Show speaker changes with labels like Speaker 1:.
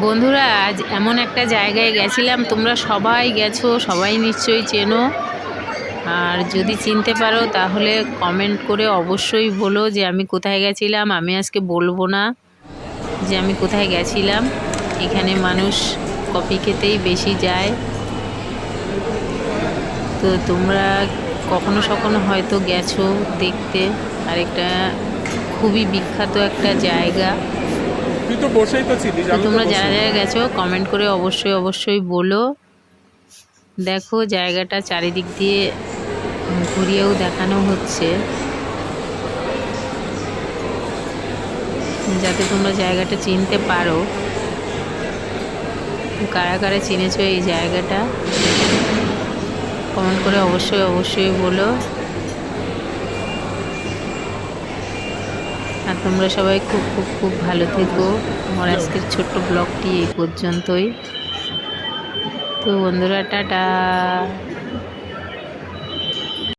Speaker 1: বন্ধুরা, আজ এমন একটা জায়গায় গেছিলাম। তোমরা সবাই গেছো, সবাই নিশ্চয়ই চেনো। আর যদি চিনতে পারো, তাহলে কমেন্ট করে অবশ্যই বলো যে আমি কোথায় গেছিলাম। আমি আজকে বলব না যে আমি কোথায় গেছিলাম। এখানে মানুষ কফি খেতেই বেশি যায়। তো তোমরা কখনো সখনো হয়তো গেছো দেখতে। আর একটা খুবই বিখ্যাত একটা জায়গা।
Speaker 2: তুই তো বসেই তো ছিলিস
Speaker 1: তোমরা যারা যারা গেছো কমেন্ট করে অবশ্যই অবশ্যই বলো। দেখো জায়গাটা চারিদিক দিয়ে ঘুরিয়েও দেখানো হচ্ছে। যাতে তোমরা জায়গাটা চিনতে পারো। কারা কারা চিনেছো এই জায়গাটা? কমেন্ট করে অবশ্যই অবশ্যই বলো। আর তোমরা সবাই খুব খুব খুব ভালো থেকো। আমার আজকের ছোট্ট ব্লগটি এই পর্যন্তই। তো বন্ধুরা, টাটা!